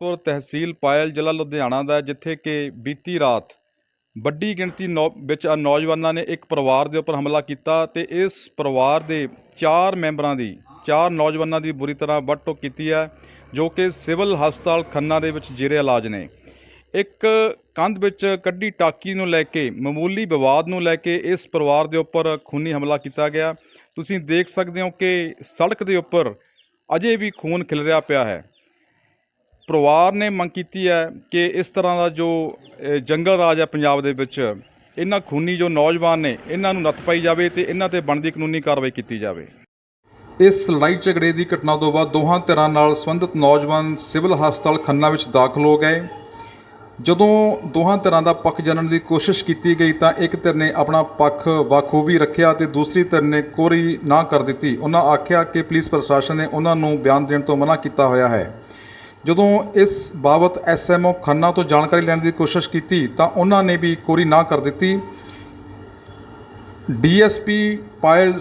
ਗੁਰਦਾਸਪੁਰ ਤਹਿਸੀਲ ਪਾਇਲ ਜ਼ਿਲ੍ਹਾ ਲੁਧਿਆਣਾ ਦਾ ਜਿੱਥੇ ਕਿ ਬੀਤੀ ਰਾਤ ਵੱਡੀ ਗਿਣਤੀ ਨੌ, ਵਿੱਚ ਨੌਜਵਾਨਾਂ ਨੇ ਇੱਕ ਪਰਿਵਾਰ ਦੇ ਉੱਪਰ ਹਮਲਾ ਕੀਤਾ ਤੇ ਇਸ ਪਰਿਵਾਰ ਦੇ ਚਾਰ ਮੈਂਬਰਾਂ ਦੀ, ਚਾਰ ਨੌਜਵਾਨਾਂ ਦੀ ਬੁਰੀ ਤਰ੍ਹਾਂ ਵੱਢ ਕੀਤੀ ਹੈ, ਜੋ ਕਿ ਸਿਵਲ ਹਸਪਤਾਲ ਖੰਨਾ ਦੇ ਵਿੱਚ ਜੇਰੇ ਇਲਾਜ ਨੇ। ਇੱਕ ਕੰਧ ਵਿੱਚ ਕੱਢੀ ਟਾਕੀ ਨੂੰ ਲੈ ਕੇ, ਮਾਮੂਲੀ ਵਿਵਾਦ ਨੂੰ ਲੈ ਕੇ ਇਸ ਪਰਿਵਾਰ ਦੇ ਉੱਪਰ ਖੂਨੀ ਹਮਲਾ ਕੀਤਾ ਗਿਆ। ਤੁਸੀਂ ਦੇਖ ਸਕਦੇ ਹੋ ਕਿ ਸੜਕ ਦੇ ਉੱਪਰ ਅਜੇ ਵੀ ਖੂਨ ਖਿਲਰਿਆ ਪਿਆ ਹੈ। ਪਰਿਵਾਰ ਨੇ ਮੰਗ ਕੀਤੀ ਹੈ ਕਿ ਇਸ ਤਰ੍ਹਾਂ ਦਾ ਜੋ ਜੰਗਲ ਰਾਜ ਹੈ ਪੰਜਾਬ ਦੇ ਵਿੱਚ, ਇਹਨਾਂ ਖੂਨੀ ਜੋ ਨੌਜਵਾਨ ਨੇ, ਇਹਨਾਂ ਨੂੰ ਨੱਥ ਪਾਈ ਜਾਵੇ ਤੇ ਇਹਨਾਂ ਤੇ ਬਣਦੀ ਕਾਨੂੰਨੀ ਕਾਰਵਾਈ ਕੀਤੀ ਜਾਵੇ। ਇਸ ਲੜਾਈ ਝਗੜੇ ਦੀ ਘਟਨਾ ਤੋਂ ਬਾਅਦ ਦੋਹਾਂ ਧਿਰਾਂ ਨਾਲ ਸੰਬੰਧਿਤ ਨੌਜਵਾਨ ਸਿਵਲ ਹਸਪਤਾਲ ਖੰਨਾ ਵਿੱਚ ਦਾਖਲ ਹੋ ਗਏ। ਜਦੋਂ ਦੋਹਾਂ ਧਿਰਾਂ ਦਾ ਪੱਖ ਜਾਣਨ ਦੀ ਕੋਸ਼ਿਸ਼ ਕੀਤੀ ਗਈ ਤਾਂ ਇੱਕ ਧਿਰ ਨੇ ਆਪਣਾ ਪੱਖ ਬਾਖੂਬੀ ਰੱਖਿਆ ਤੇ ਦੂਸਰੀ ਧਿਰ ਨੇ ਕੋਰੀ ਨਾ ਕਰ ਦਿੱਤੀ। ਉਹਨਾਂ ਆਖਿਆ ਕਿ ਪੁਲਿਸ ਪ੍ਰਸ਼ਾਸਨ ਨੇ ਉਹਨਾਂ ਨੂੰ ਬਿਆਨ ਦੇਣ ਤੋਂ ਮਨਾ ਕੀਤਾ ਹੋਇਆ ਹੈ। ਜਦੋਂ ਇਸ ਬਾਬਤ ਐਸਐਮਓ ਖੰਨਾ ਤੋਂ ਜਾਣਕਾਰੀ ਲੈਣ ਦੀ ਕੋਸ਼ਿਸ਼ ਕੀਤੀ ਤਾਂ ਉਹਨਾਂ ਨੇ ਵੀ ਕੋਰੀ ਨਾ ਕਰ ਦਿੱਤੀ। ਡੀਐਸਪੀ ਪਾਇਲ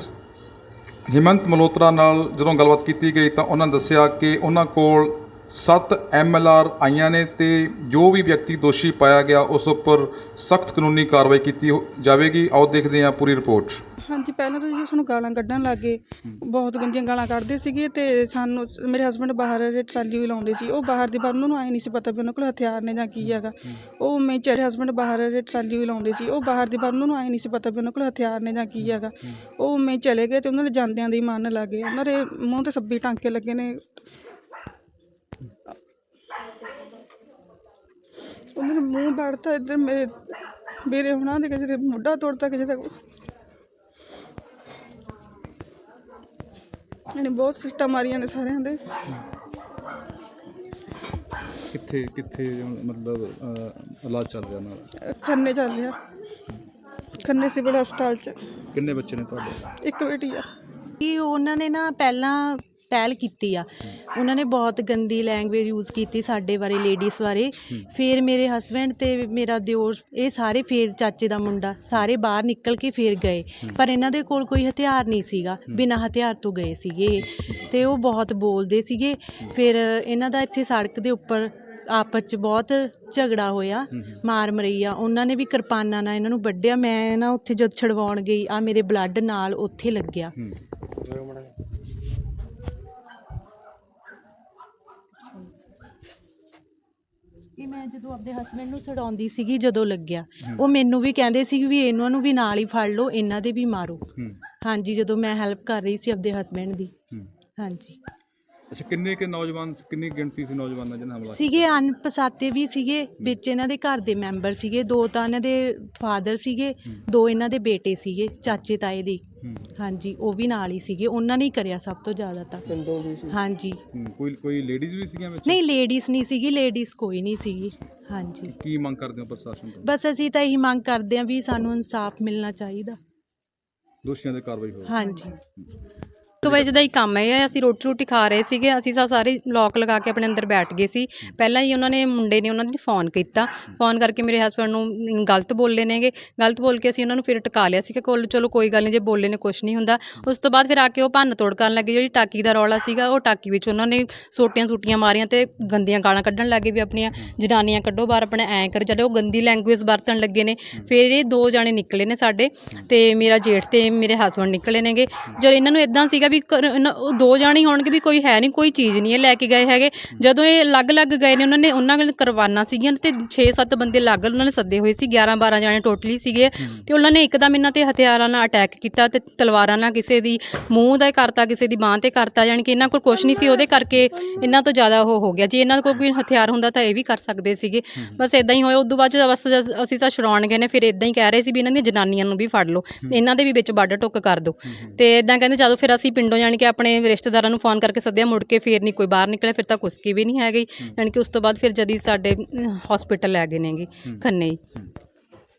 ਹਿਮੰਤ ਮਲਹੋਤਰਾ ਨਾਲ ਜਦੋਂ ਗੱਲਬਾਤ ਕੀਤੀ ਗਈ ਤਾਂ ਉਹਨਾਂ ਦੱਸਿਆ ਕਿ ਉਹਨਾਂ ਕੋਲ 7 ਐਮਐਲਆਰ ਆਈਆਂ ਨੇ ਤੇ ਜੋ ਵੀ ਵਿਅਕਤੀ ਦੋਸ਼ੀ ਪਾਇਆ ਗਿਆ ਉਸ ਉੱਪਰ ਸਖਤ ਕਾਨੂੰਨੀ ਕਾਰਵਾਈ ਕੀਤੀ ਹੋ- ਜਾਵੇਗੀ। ਆਓ ਦੇਖਦੇ ਹਾਂ ਪੂਰੀ ਰਿਪੋਰਟ। ਹਾਂਜੀ ਪਹਿਲਾਂ ਤਾਂ ਜੀ ਸਾਨੂੰ ਗਾਲਾਂ ਕੱਢਣ ਲੱਗੇ ਬਹੁਤ ਗੰਦੀਆਂ ਗਾਲਾਂ ਕੱਢਦੇ ਸੀਗੇ ਤੇ ਸਾਨੂੰ ਮੇਰੇ ਹਸਬੰਡ ਬਾਹਰ ਟਰਾਲੀ ਵੀ ਲਾਉਂਦੇ ਸੀ ਉਹ ਬਾਹਰ ਦੀ ਉਹਨਾਂ ਨੂੰ ਆਏ ਨਹੀਂ ਸੀ ਪਤਾ ਵੀ ਉਹਨਾਂ ਕੋਲ ਹਥਿਆਰ ਨੇ ਜਾਂ ਕੀ ਹੈਗਾ। ਉਹ ਮੈਂ ਚਰੇ ਹਸਬੰਡ ਬਾਹਰ ਟਰਾਲੀ ਵੀ ਲਾਉਂਦੇ ਸੀ ਉਹ ਬਾਹਰ ਦੀ ਉਹਨਾਂ ਨੂੰ ਆਏ ਨਹੀਂ ਸੀ ਪਤਾ ਵੀ ਉਹਨਾਂ ਕੋਲ ਹਥਿਆਰ ਨੇ ਜਾਂ ਕੀ ਹੈਗਾ। ਉਹ ਮੈਂ ਚਲੇ ਗਏ ਤੇ ਉਹਨਾਂ ਦੇ ਜਾਂਦਿਆਂ ਦੇ ਹੀ ਮੰਨ ਲੱਗੇ ਉਹਨਾਂ ਦੇ ਮੂੰਹ ਤੇ ਸੱਬੀ ਟਾਂਕੇ ਲੱਗੇ ਨੇ। ਉਹਨਾਂ ਨੇ ਮੂੰਹ ਵੜਤਾ ਇੱਧਰ ਮੇਰੇ ਮੇਰੇ ਹੁਣਾਂ ਦੇ ਕਿਸੇ ਦੇ ਮੋਢਾ ਤੋੜਤਾ ਕਿਸੇ ਦਾ ਇਹਨੇ ਬਹੁਤ ਸਿਸਟਮ ਮਾਰੀਆਂ ਨੇ ਸਾਰਿਆਂ ਦੇ। ਕਿੱਥੇ ਕਿੱਥੇ ਮਤਲਬ ਇਲਾਜ ਚੱਲ ਰਿਹਾ ਨਾਲ? ਖੰਨੇ ਚੱਲ ਰਿਹਾ। ਖੰਨੇ ਸਿਵਲ ਹਸਪਤਾਲ ਚ। ਕਿੰਨੇ ਬੱਚੇ ਨੇ ਤੁਹਾਡੇ? ਇੱਕ ਬੇਟੀ ਆ। ਕਿ ਉਹਨਾਂ ਨੇ ਨਾ ਪਹਿਲਾਂ ਪਹਿਲ ਕੀਤੀ ਆ। ਉਹਨਾਂ ਨੇ ਬਹੁਤ ਗੰਦੀ ਲੈਂਗੁਏਜ ਯੂਜ਼ ਕੀਤੀ ਸਾਡੇ ਬਾਰੇ ਲੇਡੀਜ਼ ਬਾਰੇ। ਫਿਰ ਮੇਰੇ ਹਸਬੰਡ ਤੇ ਮੇਰਾ ਦਿਓਰ ਇਹ ਸਾਰੇ ਫੇਰ ਚਾਚੇ ਦਾ ਮੁੰਡਾ ਸਾਰੇ ਬਾਹਰ ਨਿਕਲ ਕੇ ਫੇਰ ਗਏ। ਪਰ ਇਹਨਾਂ ਦੇ ਕੋਲ ਕੋਈ ਹਥਿਆਰ ਨਹੀਂ ਸੀਗਾ ਬਿਨਾਂ ਹਥਿਆਰ ਤੋਂ ਗਏ ਸੀਗੇ। ਤੇ ਉਹ ਬਹੁਤ ਬੋਲਦੇ ਸੀਗੇ। ਫਿਰ ਇਹਨਾਂ ਦਾ ਇੱਥੇ ਸੜਕ ਦੇ ਉੱਪਰ ਆਪਸ ਚ ਬਹੁਤ ਝਗੜਾ ਹੋਇਆ ਮਾਰ ਮਰਈਆ ਉਹਨਾਂ ਨੇ ਵੀ ਕਿਰਪਾਨਾਂ ਨਾਲ ਇਹਨਾਂ ਨੂੰ ਵੱਢਿਆ। ਮੈਂ ਨਾ ਉੱਥੇ ਜਦ ਛਡਵਾਉਣ ਗਈ ਆ ਮੇਰੇ ਬਲੱਡ ਨਾਲ ਉੱਥੇ ਲੱਗਿਆ। ਮੈਂ ਜਦੋਂ ਆਪਦੇ ਹਸਬੰਡ ਨੂੰ ਛਡਾਉਂਦੀ ਸੀਗੀ ਜਦੋਂ ਲੱਗਿਆ ਉਹ ਮੈਨੂੰ ਵੀ ਕਹਿੰਦੇ ਸੀ ਵੀ ਇਹਨਾਂ ਨੂੰ ਵੀ ਨਾਲ ਹੀ ਫੜ ਲਓ ਇਹਨਾਂ ਦੇ ਵੀ ਮਾਰੋ। ਹਾਂਜੀ ਜਦੋਂ ਮੈਂ ਹੈਲਪ ਕਰ ਰਹੀ ਸੀ ਆਪਦੇ ਹਸਬੰਡ ਦੀ। ਹਾਂਜੀ। ਅੱਛਾ ਕਿੰਨੇ ਕੇ ਨੌਜਵਾਨ ਕਿੰਨੀ ਗਿਣਤੀ ਸੀ ਨੌਜਵਾਨਾਂ ਜਿਹਨਾਂ ਹਮਲਾ ਸੀਗੇ ਅਣਪਛਾਤੇ ਵੀ ਸੀਗੇ ਵਿੱਚ ਇਹਨਾਂ ਦੇ ਘਰ ਦੇ ਮੈਂਬਰ ਸੀਗੇ ਦੋ ਤਾਂ ਇਹਨਾਂ ਦੇ ਫਾਦਰ ਸੀਗੇ ਦੋ ਇਹਨਾਂ ਦੇ ਬੇਟੇ ਸੀਗੇ ਚਾਚੇ ਤਾਏ ਦੇ। ਹਾਂਜੀ ਉਹ ਵੀ ਨਾਲ ਹੀ ਸੀਗੇ। ਉਹਨਾਂ ਨੇ ਹੀ ਕਰਿਆ ਸਭ ਤੋਂ ਜ਼ਿਆਦਾ ਤਾਂ। ਹਾਂਜੀ। ਹੂੰ, ਕੋਈ ਕੋਈ ਲੇਡੀਜ਼ ਵੀ ਸੀਗੀਆਂ ਵਿੱਚ? ਨਹੀਂ ਲੇਡੀਜ਼ ਨਹੀਂ ਸੀਗੀ ਲੇਡੀਜ਼ ਕੋਈ ਨਹੀਂ ਸੀਗੀ। ਹਾਂਜੀ। ਕੀ ਮੰਗ ਕਰਦੇ ਹੋ ਪ੍ਰਸ਼ਾਸਨ ਤੋਂ? ਬਸ ਅਸੀਂ ਤਾਂ ਇਹੀ ਮੰਗ ਕਰਦੇ ਹਾਂ ਵੀ ਸਾਨੂੰ ਇਨਸਾਫ ਮਿਲਣਾ ਚਾਹੀਦਾ। ਦੋਸ਼ੀਆਂ ਤੇ ਕਾਰਵਾਈ ਹੋਵੇ। ਹਾਂਜੀ। ਇੱਕ ਵਜੇ ਦਾ ਹੀ ਕੰਮ ਹੈ। ਅਸੀਂ ਰੋਟੀ ਰੋਟੀ ਖਾ ਰਹੇ ਸੀਗੇ। ਅਸੀਂ ਤਾਂ ਸਾਰੇ ਲੋਕ ਲਗਾ ਕੇ ਆਪਣੇ ਅੰਦਰ ਬੈਠ ਗਏ ਸੀ। ਪਹਿਲਾਂ ਹੀ ਉਹਨਾਂ ਨੇ, ਮੁੰਡੇ ਨੇ ਉਹਨਾਂ ਨੂੰ ਫੋਨ ਕੀਤਾ। ਫੋਨ ਕਰਕੇ ਮੇਰੇ ਹਸਬੰਡ ਨੂੰ ਗਲਤ ਬੋਲੇ ਨੇਗੇ। ਗਲਤ ਬੋਲ ਕੇ ਅਸੀਂ ਉਹਨਾਂ ਨੂੰ ਫਿਰ ਟਕਾ ਲਿਆ ਸੀ ਕਿ ਕੋਲ। ਚਲੋ ਕੋਈ ਗੱਲ ਨਹੀਂ ਜੇ ਬੋਲੇ ਨੇ ਕੁਝ ਨਹੀਂ ਹੁੰਦਾ। ਉਸ ਤੋਂ ਬਾਅਦ ਫਿਰ ਆ ਕੇ ਉਹ ਭੰਨ ਤੋੜ ਕਰਨ ਲੱਗੇ। ਜਿਹੜੀ ਟਾਕੀ ਦਾ ਰੌਲਾ ਸੀਗਾ, ਉਹ ਟਾਕੀ ਵਿੱਚ ਉਹਨਾਂ ਨੇ ਸੋਟੀਆਂ ਸੂਟੀਆਂ ਮਾਰੀਆਂ ਤੇ ਗੰਦੀਆਂ ਗਾਲਾਂ ਕੱਢਣ ਲੱਗੇ ਵੀ ਆਪਣੀਆਂ ਜਨਾਨੀਆਂ ਕੱਢੋ ਬਾਹਰ, ਆਪਣਾ ਐਂ ਕਰ। ਜਦੋਂ ਉਹ ਗੰਦੀ ਲੈਂਗੁਏਜ ਵਰਤਣ ਲੱਗੇ ਨੇ, ਫਿਰ ਇਹ ਦੋ ਜਾਣੇ ਨਿਕਲੇ ਨੇ ਸਾਡੇ ਤੇ ਮੇਰਾ ਜੇਠ ਤੇ ਮੇਰੇ ਹਸਬੰਡ ਨਿਕਲੇ ਨੇਗੇ। ਜਦੋਂ ਇਹਨਾਂ ਨੂੰ ਇਦਾਂ ਸੀਗਾ ਵੀ ਕਰ- ਇਹਨਾਂ- ਉਹ ਦੋ ਜਾਣੇ ਹੀ ਹੋਣਗੇ ਵੀ ਕੋਈ ਹੈ ਨਹੀਂ, ਕੋਈ ਚੀਜ਼ ਨਹੀਂ ਇਹ ਲੈ ਕੇ ਗਏ ਹੈਗੇ। ਜਦੋਂ ਇਹ ਅਲੱਗ-ਅਲੱਗ ਗਏ ਨੇ, ਉਹਨਾਂ ਨੇ ਉਹਨਾਂ ਕੋਲ ਕਰਵਾਨਾ ਸੀਗੀਆਂ ਤੇ 6-7 ਬੰਦੇ ਲੱਗ ਉਹਨਾਂ ਨੇ ਸੱਦੇ ਹੋਏ ਸੀ 11-12 ਜਾਣੇ ਟੋਟਲੀ ਸੀਗੇ। ਤੇ ਉਹਨਾਂ ਨੇ ਇੱਕਦਮ ਇਹਨਾਂ ਤੇ ਹਥਿਆਰਾਂ ਨਾਲ ਅਟੈਕ ਕੀਤਾ ਤੇ ਤਲਵਾਰਾਂ ਨਾਲ ਕਿਸੇ ਦੀ ਮੂੰਹ ਦਾ ਕਰਤਾ, ਕਿਸੇ ਦੀ ਬਾਹ ਤੇ ਕਰਤਾ ਜਾਣੀ ਕਿ ਇਹਨਾਂ ਕੋਲ ਕੁਝ ਨਹੀਂ ਸੀ, ਉਹਦੇ ਕਰਕੇ ਇਹਨਾਂ ਤੋਂ ਜ਼ਿਆਦਾ ਉਹ ਹੋ ਗਿਆ। ਜੇ ਇਹਨਾਂ ਕੋਲ ਕੋਈ ਹਥਿਆਰ ਹੁੰਦਾ ਤਾਂ ਇਹ ਵੀ ਕਰ ਸਕਦੇ ਸੀਗੇ। ਬਸ ਇਦਾਂ ਹੀ ਹੋਇਆ, ਉਦੋਂ ਬਾਅਦ 'ਚ ਬਸ ਜਦ ਅਸੀਂ ਤਾਂ ਛੁਡਾਉਣ ਗਏ ਨੇ, ਫਿਰ ਇਦਾਂ ਹੀ ਕਹਿ ਰਹੇ ਸੀ ਵੀ ਇਹਨਾਂ ਦੀਆਂ ਜਨਾਨੀਆਂ ਨੂੰ ਵੀ ਫੜ ਲਓ, ਇਹਨਾਂ ਦੇ ਵੀ ਵਿੱਚ ਵੱਡ ਟੁੱਕ ਕਰ ਦਿਓ ਤੇ ਇਦਾਂ ਕਹਿੰਦੇ ਜਦੋਂ ਫਿਰ ਅਸੀਂ ਪਿੰਡ ਯਾਨੀ ਕਿ ਆਪਣੇ ਰਿਸ਼ਤੇਦਾਰਾਂ ਨੂੰ ਫੋਨ ਕਰਕੇ ਸੱਦਿਆ ਮੁੜ ਕੇ ਫਿਰ ਨਹੀਂ ਕੋਈ ਬਾਹਰ ਨਿਕਲਿਆ ਫਿਰ ਤਾਂ ਕੁਸਕੀ ਵੀ ਨਹੀਂ ਹੈਗੀ। ਯਾਨੀ ਕਿ ਉਸ ਤੋਂ ਬਾਅਦ ਫਿਰ ਜਦੀ ਸਾਡੇ ਹਸਪੀਟਲ ਲੈ ਗਏ ਨੇਗੇ ਖੰਨੇ ਹੀ।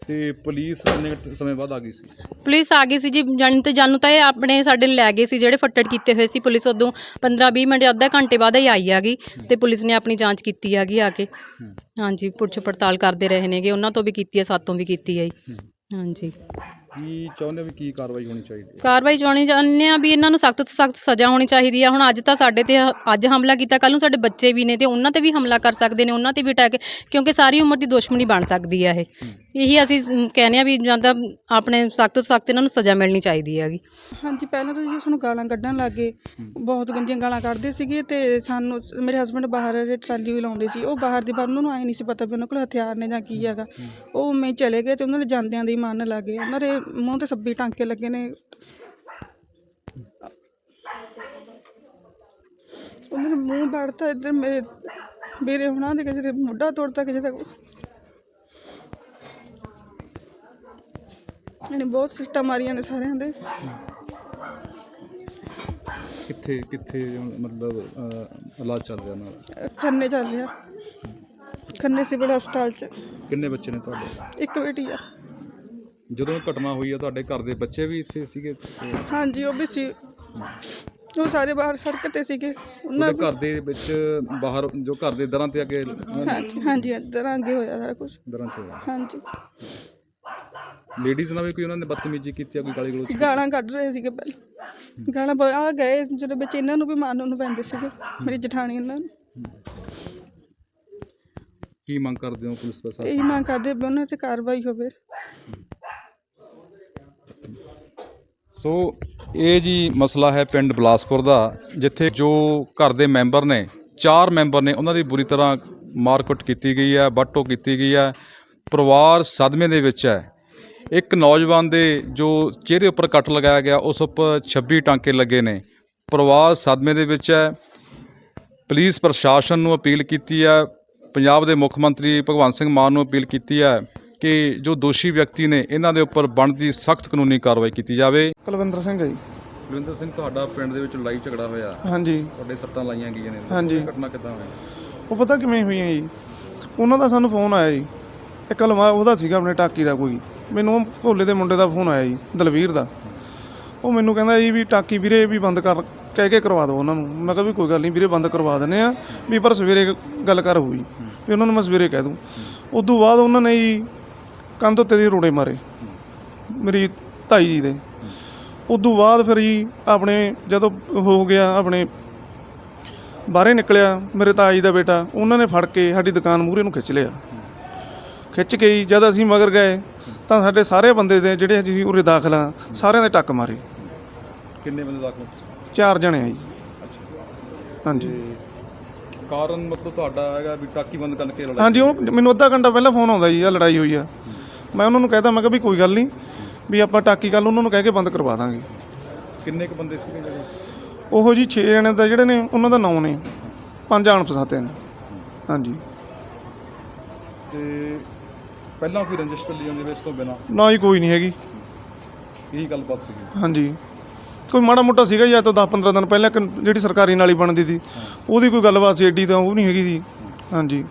ਤੇ ਪੁਲਿਸ ਕਿੰਨੇ ਕੁ ਸਮੇਂ ਬਾਅਦ ਆ ਗਈ ਸੀ? ਪੁਲਿਸ ਆ ਗਈ ਸੀ ਜੀ ਜਾਣੀ ਤੇ ਜਾਨੂੰ ਤਾਂ ਇਹ ਆਪਣੇ ਸਾਡੇ ਲੈ ਗਏ ਸੀ ਜਿਹੜੇ ਫੱਟੜ ਕੀਤੇ ਹੋਏ ਸੀ ਪੁਲਿਸ ਉਦੋਂ 15 20 ਮਿੰਟ ਅੱਧਾ ਘੰਟੇ ਬਾਅਦ ਹੀ ਆਈ ਹੈਗੀ ਤੇ ਪੁਲਿਸ ਨੇ ਆਪਣੀ ਜਾਂਚ ਕੀਤੀ ਹੈਗੀ ਆ ਕੇ। ਹਾਂਜੀ ਪੁੱਛ ਪੜਤਾਲ ਕਰਦੇ ਰਹੇ ਨੇਗੇ ਉਹਨਾਂ ਤੋਂ ਵੀ ਕੀਤੀ ਹੈ ਸਾਤੋਂ ਵੀ ਕੀਤੀ ਹੈ ਜੀ। ਹਾਂਜੀ। ਕੀ ਚਾਹੁੰਦੇ ਹੋ ਵੀ ਕੀ ਕਾਰਵਾਈ ਹੋਣੀ ਚਾਹੀਦੀ ਹੈ? ਕਾਰਵਾਈ ਚਾਹਣੀ ਚਾਹੁੰਦੇ ਆ ਵੀ ਇਹਨਾਂ ਨੂੰ ਸਖਤ ਤੋਂ ਸਖਤ ਸਜ਼ਾ ਹੋਣੀ ਚਾਹੀਦੀ ਆ ਹੁਣ ਅੱਜ ਤਾਂ ਸਾਡੇ ਤੇ ਹ- ਅੱਜ ਹਮਲਾ ਕੀਤਾ ਕੱਲ ਨੂੰ ਸਾਡੇ ਬੱਚੇ ਵੀ ਨੇ ਤੇ ਉਹਨਾਂ ਤੇ ਵੀ ਹਮਲਾ ਕਰ ਸਕਦੇ ਨੇ ਉਹਨਾਂ ਤੇ ਵੀ ਅਟੈਕ ਕਿਉਂਕਿ ਸਾਰੀ ਉਮਰ ਦੀ ਦੁਸ਼ਮਣੀ ਬਣ ਸਕਦੀ ਆ ਇਹ। ਇਹੀ ਅਸੀਂ ਕਹਿੰਦੇ ਆ ਵੀ ਜਾਂ ਤਾਂ ਆਪਣੇ ਸਖਤ ਤੋਂ ਸਖਤ ਇਹਨਾਂ ਨੂੰ ਸਜ਼ਾ ਮਿਲਣੀ ਚਾਹੀਦੀ ਹੈਗੀ। ਹਾਂਜੀ ਪਹਿਲਾਂ ਤਾਂ ਜੀ ਸਾਨੂੰ ਗਾਲਾਂ ਕੱਢਣ ਲੱਗੇ ਬਹੁਤ ਗੰਦੀਆਂ ਗਾਲਾਂ ਕੱਢਦੇ ਸੀਗੇ ਤੇ ਸਾਨੂੰ ਮੇਰੇ ਹਸਬੰਡ ਬਾਹਰ ਟਰਾਲੀ ਵੀ ਲਾਉਂਦੇ ਸੀ। ਉਹ ਬਾਹਰ ਦੀ ਬਾਤ ਉਹਨਾਂ ਨੂੰ ਆਏ ਨਹੀਂ ਸੀ ਪਤਾ ਵੀ ਉਹਨਾਂ ਕੋਲ ਹਥਿਆਰ ਨੇ ਜਾਂ ਕੀ ਹੈਗਾ। ਉਹ ਮੈਂ ਚਲੇ ਗਏ ਤੇ ਉਹਨਾਂ ਦੇ ਜਾਂਦਿਆਂ ਦੇ ਹੀ ਮੰਨ ਲੱਗੇ ਉਹਨਾਂ ਦੇ ਮੂੰਹ ਤੇ ਸੱਬੀ ਟਾਂਕੇ ਲੱਗੇ ਨੇ। ਉਹਨਾਂ ਨੇ ਮੂੰਹ ਵੜਤਾ ਇੱਧਰ ਮੇਰੇ ਮੇਰੇ ਹੁਣਾਂ ਦੇ ਕਿਸੇ ਦੇ ਮੋਢਾ ਤੋੜਤਾ ਕਿਸੇ ਦਾ ਇਹਨੇ ਬਹੁਤ ਸਿਸਟਮ ਮਾਰੀਆਂ ਨੇ ਸਾਰਿਆਂ ਦੇ। ਕਿੱਥੇ ਕਿੱਥੇ ਮਤਲਬ ਅਹ, ਇਲਾਜ ਚੱਲ ਰਿਹਾ ਨਾਲ? ਖੰਨੇ ਚੱਲ ਰਿਹਾ। ਖੰਨੇ ਸਿਵਲ ਹਸਪਤਾਲ ਚ। ਕਿੰਨੇ ਬੱਚੇ ਨੇ ਤੁਹਾਡੇ? ਇੱਕ ਬੇਟੀ ਆ। ਜਦੋਂ ਘਟਨਾ ਹੋਈ ਆ ਤੁਹਾਡੇ ਘਰ ਦੇ ਬੱਚੇ ਵੀ ਇੱਥੇ ਸੀਗੇ? ਤੇ ਹਾਂਜੀ ਉਹ ਵੀ ਸੀ। ਉਹ ਸਾਰੇ ਬਾਹਰ ਸੜਕ ਤੇ ਸੀਗੇ। ਉਹਨਾਂ ਤੁਹਾਡੇ ਘਰ ਦੇ ਵਿੱਚ ਬਾਹਰ ਜੋ ਘਰ ਦੇ ਦਰਾਂ ਤੇ ਅੱਗੇ ਹਾਂਜੀ ਹਾਂਜੀ ਅੰਦਰ ਆਗੇ ਹੋਇਆ ਸਾਰਾ ਕੁਝ ਦਰਾਂ ਚ ਹੋਇਆ। ਹਾਂਜੀ। ਲੇਡੀਜ਼ ਨਾਲ ਵੀ ਕੋਈ ਉਹਨਾਂ ਨੇ ਬਦਤਮੀਜ਼ੀ ਕੀਤੀ ਆ ਕੋਈ ਗਾਲੀ ਗਲੋਚ ਗਾਲਾਂ ਕੱਢ ਰਹੇ ਸੀਗੇ ਪਹਿਲਾਂ। ਗਾਲਾਂ ਬ- ਆ ਗਏ ਜਦੋਂ ਵਿੱਚ ਇਹਨਾਂ ਨੂੰ ਵੀ ਮਾਰਨ ਨੂੰ ਪੈਂਦੇ ਸੀਗੇ ਮੇਰੀ ਜਠਾਣੀ ਇਹਨਾਂ ਨੂੰ। ਕੀ ਮੰਗ ਕਰਦੇ ਹੋ ਪੁਲਿਸ ਪ੍ਰਸ਼ਾਸਨ ਇਹੀ ਮੰਗ ਕਰਦੇ ਵੀ ਉਹਨਾਂ ਤੇ ਕਾਰਵਾਈ ਹੋਵੇ। ਸੋ ਇਹ ਜੀ ਮਸਲਾ ਹੈ ਪਿੰਡ ਬਲਾਸਪੁਰ ਦਾ, ਜਿੱਥੇ ਜੋ ਘਰ ਦੇ ਮੈਂਬਰ ਨੇ, ਚਾਰ ਮੈਂਬਰ ਨੇ, ਉਹਨਾਂ ਦੀ ਬੁਰੀ ਤਰ੍ਹਾਂ ਮਾਰਕੁੱਟ ਕੀਤੀ ਗਈ ਹੈ ਵੱਟੋ ਕੀਤੀ ਗਈ ਹੈ, ਪਰਿਵਾਰ ਸਦਮੇ ਦੇ ਵਿੱਚ ਹੈ। ਇੱਕ ਨੌਜਵਾਨ ਦੇ ਜੋ ਚਿਹਰੇ ਉੱਪਰ ਕੱਟ ਲਗਾਇਆ ਗਿਆ, ਉਸ ਉੱਪਰ 26 ਟਾਂਕੇ ਲੱਗੇ ਨੇ। ਪਰਿਵਾਰ ਸਦਮੇ ਦੇ ਵਿੱਚ ਹੈ। ਪੁਲਿਸ ਪ੍ਰਸ਼ਾਸਨ ਨੂੰ ਅਪੀਲ ਕੀਤੀ ਹੈ। ਪੰਜਾਬ ਦੇ ਮੁੱਖ ਮੰਤਰੀ ਭਗਵੰਤ ਸਿੰਘ ਮਾਨ ਨੂੰ ਅਪੀਲ ਕੀਤੀ ਹੈ। ਕਿ ਜੋ ਦੋਸ਼ੀ ਵਿਅਕਤੀ ਨੇ ਇਹਨਾਂ ਦੇ ਉੱਪਰ ਬਣਦੀ ਸਖਤ ਕਾਨੂੰਨੀ ਕਾਰਵਾਈ ਕੀਤੀ ਜਾਵੇ। ਕੁਲਵਿੰਦਰ ਸਿੰਘ ਹੈ ਜੀ। ਬਲਵਿੰਦਰ ਸਿੰਘ ਤੁਹਾਡਾ ਪਿੰਡ ਦੇ ਵਿੱਚ ਲੜਾਈ ਝਗੜਾ ਹੋਇਆ। ਹਾਂਜੀ। ਤੁਹਾਡੇ ਸੱਟਾਂ ਲਾਈਆਂ ਗਈਆਂ ਨੇ। ਹਾਂਜੀ। ਘਟਨਾ ਕਿੱਦਾਂ ਹੋਈ? ਉਹ ਪਤਾ ਕਿਵੇਂ ਹੋਈਆਂ ਜੀ? ਉਹਨਾਂ ਦਾ ਸਾਨੂੰ ਫੋਨ ਆਇਆ ਜੀ। ਇੱਕ ਲਵਾ ਉਹਦਾ ਸੀਗਾ ਆਪਣੇ ਟਾਕੀ ਦਾ ਕੋਈ। ਮੈਨੂੰ ਉਹ ਭੋਲੇ ਦੇ ਮੁੰਡੇ ਦਾ ਫੋਨ ਆਇਆ ਜੀ ਦਲਵੀਰ ਦਾ। ਉਹ ਮੈਨੂੰ ਕਹਿੰਦਾ ਜੀ ਵੀ ਟਾਕੀ ਵੀਰੇ ਵੀ ਬੰਦ ਕਰ ਕਹਿ ਕੇ ਕਰਵਾ ਦਿਓ ਉਹਨਾਂ ਨੂੰ। ਮੈਂ ਕਿਹਾ ਵੀ ਕੋਈ ਗੱਲ ਨਹੀਂ ਵੀਰੇ ਬੰਦ ਕਰਵਾ ਦਿੰਦੇ ਆ ਵੀ ਪਰ ਸਵੇਰੇ ਗੱਲ ਕਰ ਹੋਈ ਵੀ ਉਹਨਾਂ ਨੂੰ ਮੈਂ ਸਵੇਰੇ ਕਹਿ ਦੂੰ। ਉਦੋਂ ਬਾਅਦ ਉਹਨਾਂ ਨੇ ਜੀ ਕੰਧ ਉੱਤੇ ਦੀ ਰੋੜੇ ਮਾਰੇ। ਮੇਰੀ ਤਾਈ ਜੀ ਦੇ। ਉਦੋਂ ਬਾਅਦ ਫਿਰ ਜੀ ਆਪਣੇ ਜਦੋਂ ਹੋ ਗਿਆ ਆਪਣੇ ਬਾਹਰੇ ਨਿਕਲਿਆ ਮੇਰੇ ਜੀ ਦਾ ਬੇਟਾ ਉਹਨਾਂ ਨੇ ਫੜ ਕੇ ਸਾਡੀ ਦੁਕਾਨ ਮੂਹਰੇ ਨੂੰ ਖਿੱਚ ਲਿਆ। ਖਿੱਚ ਕੇ ਹੀ ਜਦ ਅਸੀਂ ਮਗਰ ਗਏ ਤਾਂ ਸਾਡੇ ਸਾਰੇ ਬੰਦੇ ਦੇ ਜਿਹੜੇ ਜੀ ਉਰੇ ਦਾਖਲ ਆ ਸਾਰਿਆਂ ਦੇ ਟੱਕ ਮਾਰੇ। ਕਿੰਨੇ ਬੰਦੇ ਦਾਖਲ ਸੀ? ਚਾਰ ਜਣੇ ਆ ਜੀ। ਹਾਂਜੀ। ਕਾਰਨ ਮਤਲਬ ਤੁਹਾਡਾ ਹੈਗਾ ਵੀ ਟਾਕੀ ਬੰਦ ਕਰਕੇ ਲੜਾਈ ਹਾਂਜੀ ਉਹ ਮੈਨੂੰ ਅੱਧਾ ਘੰਟਾ ਪਹਿਲਾਂ ਫੋਨ ਆਉਂਦਾ ਜੀ ਆ ਲੜਾਈ ਹੋਈ ਆ। ਮੈਂ ਉਹਨਾਂ ਨੂੰ ਕਹਿਤਾ ਮੈਂ ਕਿਹਾ ਵੀ ਕੋਈ ਗੱਲ ਨਹੀਂ ਵੀ ਆਪਾਂ ਟਾਕੀ ਕੱਲ ਉਹਨਾਂ ਨੂੰ ਕਹਿ ਕੇ ਬੰਦ ਕਰਵਾ ਦਾਂਗੇ। ਕਿੰਨੇ ਕੁ ਬੰਦੇ ਸੀਗੇ ਜਿਹੜੇ? ਉਹੋ ਜੀ 6 ਜਣੇ ਦਾ ਜਿਹੜੇ ਨੇ ਉਹਨਾਂ ਦਾ ਨਾਂ ਨੇ ਪੰਜ ਆਣ ਪਸਾਤੇ ਨੇ। ਹਾਂਜੀ। ਤੇ ਪਹਿਲਾਂ ਕੋਈ ਰੰਜਿਸ਼ ਚੱਲੀ ਜਾਂਦੀ ਇਸ ਤੋਂ ਬਿਨਾ? ਨਾ ਹੀ ਕੋਈ ਨਹੀਂ ਹੈਗੀ। ਇਹੀ ਗੱਲਬਾਤ ਸੀਗੀ। ਹਾਂਜੀ। ਕੋਈ ਮਾੜਾ ਮੋਟਾ ਸੀਗਾ ਜਾਂ ਤਾਂ 10 15 ਦਿਨ ਪਹਿਲਾਂ ਇੱਕ ਜਿਹੜੀ ਸਰਕਾਰੀ ਨਾਲੀ ਬਣਦੀ ਸੀ ਉਹਦੀ ਕੋਈ ਗੱਲਬਾਤ ਸੀ ਏਡੀ ਤਾਂ ਉਹ ਨਹੀਂ ਹੈਗੀ ਸੀ। ਹਾਂਜੀ।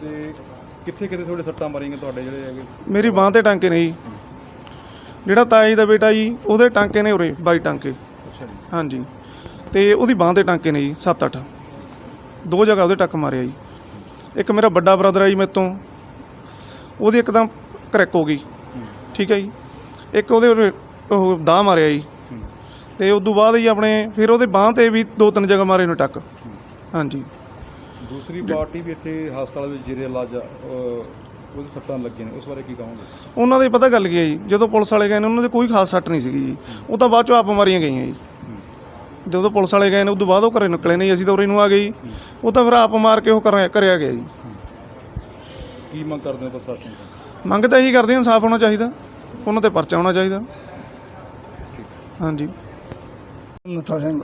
ਤੇ ਕਿੱਥੇ ਕਿੱਥੇ ਤੁਹਾਡੇ ਸੱਟਾਂ ਮਾਰੀਆਂ ਤੁਹਾਡੇ ਜਿਹੜੇ ਹੈਗੇ? ਮੇਰੀ ਬਾਹ ਤੇ ਟਾਂਕੇ ਨੇ ਜੀ। ਜਿਹੜਾ ਜੀ ਦਾ ਬੇਟਾ ਜੀ ਉਹਦੇ ਟਾਂਕੇ ਨੇ ਉਰੇ 22 ਟਾਂਕੇ। ਅੱਛਾ ਜੀ। ਹਾਂਜੀ। ਤੇ ਉਹਦੀ ਬਾਹ ਤੇ ਟਾਂਕੇ ਨੇ ਜੀ 7-8 ਦੋ ਜਗ੍ਹਾ ਉਹਦੇ ਟੱਕ ਮਾਰਿਆ ਜੀ। ਇੱਕ ਮੇਰਾ ਵੱਡਾ ਬ੍ਰਦਰ ਹੈ ਜੀ ਮੇਰੇ ਤੋਂ। ਉਹਦੀ ਇੱਕਦਮ ਕਰੈਕ ਹੋ ਗਈ। ਠੀਕ ਹੈ ਜੀ। ਇੱਕ ਉਹਦੇ ਉਹ ਦਾਅ ਮਾਰਿਆ ਜੀ। ਤੇ ਉਸ ਤੋਂ ਬਾਅਦ ਹੀ ਆਪਣੇ ਫਿਰ ਉਹਦੇ ਬਾਹ ਤੇ ਵੀ ਦੋ ਤਿੰਨ ਜਗ੍ਹਾ ਮਾਰੇ ਨੇ ਟੱਕ। ਹਾਂਜੀ। ਦੂਸਰੀ ਪਾਰਟੀ ਵੀ ਇੱਥੇ ਹਸਪਤਾਲ ਵਿੱਚ ਜਿਹੜੇ ਇਲਾਜ ਉਹਦੇ ਸੱਟਾਂ ਲੱਗੀਆਂ ਨੇ। ਉਸ ਬਾਰੇ ਕੀ ਕਹੋਗੇ? ਉਹਨਾਂ ਦੇ ਪਤਾ ਗੱਲ ਕੀ ਹੈ ਜੀ? ਜਦੋਂ ਪੁਲਿਸ ਵਾਲੇ ਗਏ ਨੇ ਉਹਨਾਂ ਦੇ ਕੋਈ ਖਾਸ ਸੱਟ ਨਹੀਂ ਸੀਗੀ ਜੀ। ਉਹ ਤਾਂ ਬਾਅਦ ਚੋਂ ਆਪ ਮਾਰੀਆਂ ਗਈਆਂ ਜੀ। ਜਦੋਂ ਪੁਲਿਸ ਵਾਲੇ ਗਏ ਨੇ ਉਸ ਤੋਂ ਬਾਅਦ ਉਹ ਘਰੇ ਨਿਕਲੇ ਨਹੀਂ ਅਸੀਂ ਤਾਂ ਉਰੇ ਨੂੰ ਆ ਗਏ ਜੀ। ਉਹ ਤਾਂ ਫਿਰ ਆਪ ਮਾਰ ਕੇ ਉਹ ਕਰਿਆ ਕਰਿਆ ਗਿਆ ਜੀ। ਕੀ ਮੰਗ ਕਰਦੇ ਹੋ ਪ੍ਰਸ਼ਾਸਨ ਤੋਂ? ਮੰਗ ਤਾਂ ਇਹੀ ਕਰਦੇ ਹਾਂ ਇਨਸਾਫ ਹੋਣਾ ਚਾਹੀਦਾ। ਉਹਨਾਂ ਤੇ ਪਰਚਾ ਹੋਣਾ ਚਾਹੀਦਾ। ਹਾਂਜੀ। ਨਥਾ ਸਿੰਘ।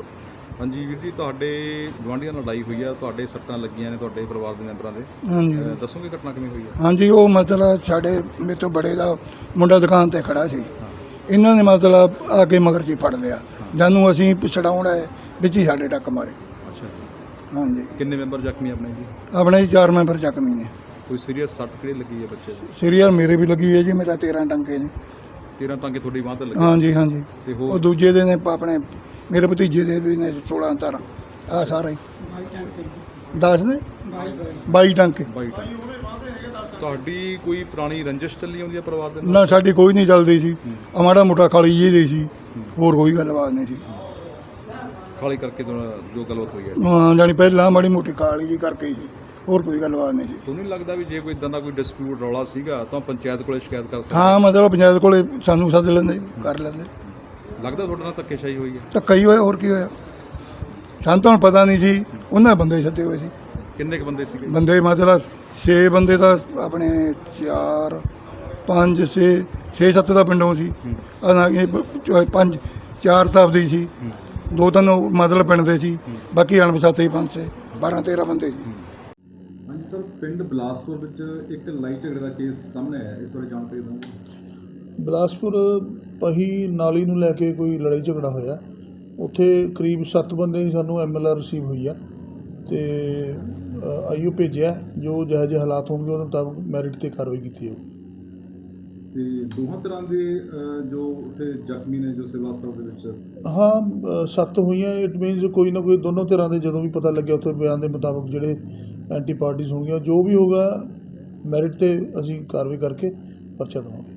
ਹਾਂਜੀ ਵੀਰ ਜੀ ਤੁਹਾਡੇ ਗਵਾਂਢੀਆਂ ਨਾਲ ਲੜਾਈ ਹੋਈ ਆ ਤੁਹਾਡੇ ਸੱਟਾਂ ਲੱਗੀਆਂ ਨੇ ਤੁਹਾਡੇ ਪਰਿਵਾਰ ਦੇ ਮੈਂਬਰਾਂ ਦੇ। ਹਾਂਜੀ। ਅਹ, ਦੱਸੋਗੇ ਘਟਨਾ ਕਿਵੇਂ ਹੋਈ ਆ? ਹਾਂਜੀ ਉਹ ਮਤਲਬ ਸਾਡੇ ਮੇਰੇ ਤੋਂ ਬੜੇ ਦਾ ਮੁੰਡਾ ਦੁਕਾਨ ਤੇ ਖੜਾ ਸੀ। ਇਹਨਾਂ ਨੇ ਮਤਲਬ ਆ ਕੇ ਮਗਰ ਜੀ ਫੜ ਲਿਆ। ਜਾਨੂੰ ਅਸੀਂ ਛਡਾਉਣਾ ਹੈ ਵਿੱਚ ਹੀ ਸਾਡੇ ਟੱਕ ਮਾਰੇ। ਅੱਛਾ ਜੀ। ਹਾਂਜੀ। ਕਿੰਨੇ ਮੈਂਬਰ ਜ਼ਖਮੀ ਆਪਣੇ ਜੀ? ਆਪਣੇ ਜੀ ਚਾਰ ਮੈਂਬਰ ਜ਼ਖਮੀ ਨੇ। ਕੋਈ ਸੀਰੀਅਸ ਸੱਟ ਕਿਹੜੀ ਲੱਗੀ ਹੈ ਬੱਚੇ ਦੀ? ਸੀਰੀਅਲ ਮੇਰੇ ਵੀ ਲੱਗੀ ਹੈ ਜੀ ਮੇਰਾ 13 ਟੰਕੇ ਨੇ। 13 ਟਾਂਗੇ ਤੁਹਾਡੀ ਬਾਂਹ ਤੇ ਲੱਗੇ ਹਾਂਜੀ ਹਾਂਜੀ। ਤੇ ਉਹ ਹੋਰ ਦੂਜੇ ਦੇ ਨੇ ਆਪਣੇ ਮੇਰੇ ਭਤੀਜੇ ਦੇ ਵੀ ਨੇ 16 ਤਾਰਾਂ ਆ ਸਾਰਾ। ਹੀ 10 ਨੇ? 22 ਟੰਕੇ। 22 ਟਾਂਗੇ ਤੁਹਾਡੀ ਕੋਈ ਪੁਰਾਣੀ ਰੰਜਿਸ਼ ਚੱਲੀ ਆਉਂਦੀ ਹੈ ਪਰਿਵਾਰ ਦੇ ਨਾਲ? ਨਾ ਸਾਡੀ ਕੋਈ ਨਹੀਂ ਚੱਲਦੀ ਸੀ। ਮਾੜਾ ਮੋਟਾ ਖਾਲੀ ਜੀ ਦੀ ਸੀ। ਹੋਰ ਕੋਈ ਗੱਲਬਾਤ ਨਹੀਂ ਸੀ। ਖਾਲੀ ਕਰਕੇ ਤੁਹਾਨੂੰ ਜੋ ਗੱਲਬਾਤ ਹੋਈ ਹੈ ਹਾਂ ਜਾਣੀ ਪਹਿਲਾਂ ਮਾੜੀ ਮੋਟੀ ਕਾਲੀ ਜੀ ਕਰਕੇ ਸੀ। ਹੋਰ ਕੋਈ ਗੱਲਬਾਤ ਨਹੀਂ ਸੀ ਤੁਹਾਨੂੰ ਨਹੀਂ ਲੱਗਦਾ ਵੀ ਜੇ ਕੋਈ ਇਦਾਂ ਦਾ ਕੋਈ ਡਿਸਪਿਊਟ ਰੌਲਾ ਸੀਗਾ ਤਾਂ ਪੰਚਾਇਤ ਕੋਲੇ ਸ਼ਿਕਾਇਤ ਕਰ ਸਕਦੇ? ਹਾਂ ਮਤਲਬ ਪੰਚਾਇਤ ਕੋਲੇ ਸਾਨੂੰ ਸੱਦ ਲੈਂਦੇ ਕਰ ਲੈਂਦੇ। ਲੱਗਦਾ ਤੁਹਾਡੇ ਨਾਲ ਧੱਕੇਸ਼ਾਹੀ ਹੋਈ ਹੈ? ਤਾਂ ਕਈ ਹੋਇਆ ਹੋਰ ਕੀ ਹੋਇਆ? ਸਾਨੂੰ ਤਾਂ ਹੁਣ ਪਤਾ ਨਹੀਂ ਸੀ ਉਹਨਾਂ ਬੰਦੇ ਸੱਦੇ ਹੋਏ ਸੀ। ਕਿੰਨੇ ਕ ਬੰਦੇ ਸੀਗੇ? ਬੰਦੇ ਮਤਲਬ 6 ਬੰਦੇ ਤਾਂ ਆਪਣੇ 4 5 6 6 7 ਦਾ ਪਿੰਡੋਂ ਸੀ। ਅਨਾ ਇਹ 5 4 ਸਾਹਿਬ ਦੀ ਸੀ। ਦੋ ਤਿੰਨ ਮਤਲਬ ਪਿੰਡ ਦੇ ਸੀ। ਬਾਕੀ ਅਣਪਛਾਤੇ ਹੀ ਪੰਜ ਛੇ 12 13 ਬੰਦੇ ਸੀ। ਪਿੰਡ ਬਲਾਸਪੁਰ ਵਿੱਚ ਇੱਕ ਲੜਾਈ ਝਗੜੇ ਦਾ ਕੇਸ ਸਾਹਮਣੇ ਆਇਆ, ਇਸ ਬਾਰੇ ਜਾਣਕਾਰੀ ਦਿਓ ਬਿਲਾਸਪੁਰ ਪਹੀ ਨਾਲੀ ਨੂੰ ਲੈ ਕੇ ਕੋਈ ਲੜਾਈ ਝਗੜਾ ਹੋਇਆ। ਉੱਥੇ ਕਰੀਬ 7 ਬੰਦੇ ਹੀ ਸਾਨੂੰ ਐਮਐਲਆਰ ਰਿਸੀਵ ਹੋਈ ਆ ਤੇ ਆਈਓ ਭੇਜਿਆ, ਜੋ ਜਿਹੋ ਜਿਹੇ ਹਾਲਾਤ ਹੋਣਗੇ ਉਹਦੇ ਮੁਤਾਬਕ ਮੈਰਿਟ ਤੇ ਕਾਰਵਾਈ ਕੀਤੀ ਜਾਊਗੀ ਤੇ ਦੋਹਾਂ ਤਰ੍ਹਾਂ ਦੇ ਜੋ ਉੱਥੇ ਜ਼ਖਮੀ ਨੇ ਜੋ ਸਿਵਲ ਹਸਪਤਾਲ ਦੇ ਵਿੱਚ? ਹਾਂ ਅ, ਸੱਤ ਹੋਈਆਂ ਇਟ ਮੀਨਸ ਕੋਈ ਨਾ ਕੋਈ ਦੋਨੋਂ ਤਰ੍ਹਾਂ ਦੇ ਜਦੋਂ ਵੀ ਪਤਾ ਲੱਗਿਆ ਉੱਥੇ ਬਿਆਨ ਦੇ ਮੁਤਾਬਕ ਜਿਹੜੇ ਐਂਟੀ ਪਾਰਟੀਜ਼ ਹੋਣਗੀਆਂ ਜੋ ਵੀ ਹੋਗਾ ਮੈਰਿਟ ਤੇ ਅਸੀਂ ਕਾਰਵਾਈ ਕਰਕੇ ਪਰਚਾ ਦੇਵਾਂਗੇ।